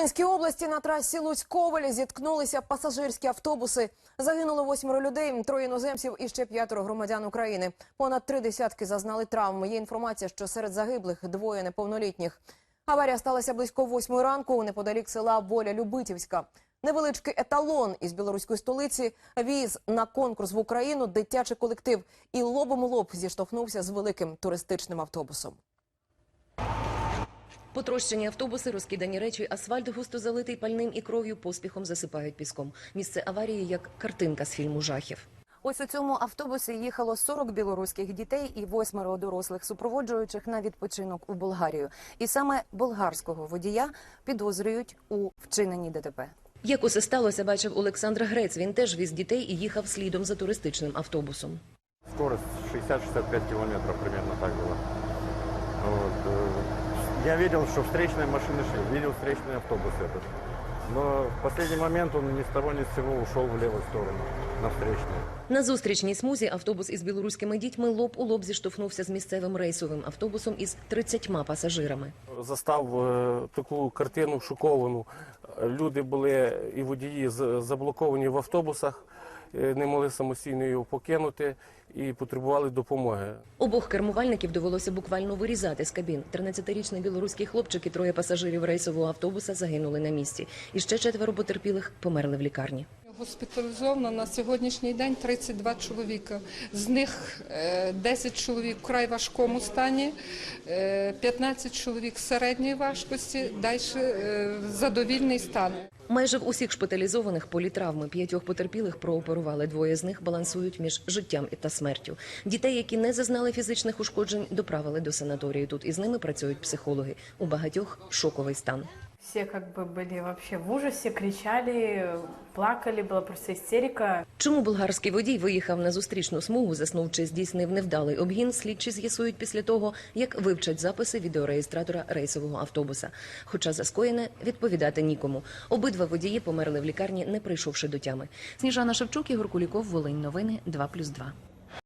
Волинській області на трасі Луцьк-Ковель зіткнулися пасажирські автобуси. Загинуло восьмеро людей, троє іноземців і ще п'ятеро громадян України. Понад три десятки зазнали травм. Є інформація, що серед загиблих двоє неповнолітніх. Аварія сталася близько восьмої ранку неподалік села Воля Любитівська. Невеличкий еталон із білоруської столиці віз на конкурс в Україну дитячий колектив і лобом лоб зіштовхнувся з великим туристичним автобусом. Потрощені автобуси, розкидані речі, асфальт густо залитий пальним і кров'ю поспіхом засипають піском. Місце аварії як картинка з фільму жахів. Ось у цьому автобусі їхало 40 білоруських дітей і восьмеро дорослих супроводжуючих на відпочинок у Болгарію. І саме болгарського водія підозрюють у вчиненні ДТП. Як усе сталося, бачив Олександр Грець. Він теж віз дітей і їхав слідом за туристичним автобусом. Скорость 60-65 километров примерно так было. Вот. э, Я видел, что встречные машины шли, видел встречный автобус этот. Но в последний момент он ни с того ни с сего ушел в левую сторону, на встречную. На зустрічній смузі автобус із білоруськими дітьми лоб у лоб зіштовхнувся з місцевим рейсовим автобусом із 30 пасажирами. застав е, таку картину шоковану. Е, Люди були і водії з- заблоковані в автобусах, е, не могли самостійно його покинути і потребували допомоги. Обох кермувальників довелося буквально вирізати з кабін. 13-річний білоруський хлопчик і троє пасажирів рейсового автобуса загинули на місці. І ще четверо потерпілих померли в лікарні. Госпіталізовано на сьогоднішній день 32 чоловіка. З них е, 10 чоловік в край важкому стані, е, 15 чоловік середньої важкості, далі е, задовільний стан. Майже в усіх шпиталізованих політравми п'ятьох потерпілих прооперували. Двоє з них балансують між життям та смертю. Дітей, які не зазнали фізичних ушкоджень, доправили до санаторію. Тут із ними працюють психологи. У багатьох шоковий стан. Все как бы были вообще в ужасе, кричали, плакали, была просто истерика. Чому болгарський водій виїхав на зустрічну смугу, заснув чи здійснив невдалий обгін, слідчі з'ясують після того, як вивчать записи відеореєстратора рейсового автобуса. Хоча за скоєне відповідати нікому. Обидва водії померли в лікарні, не прийшовши до тями. Сніжана Шевчук, Ігор Куліков, Волинь. Новини 2+,2.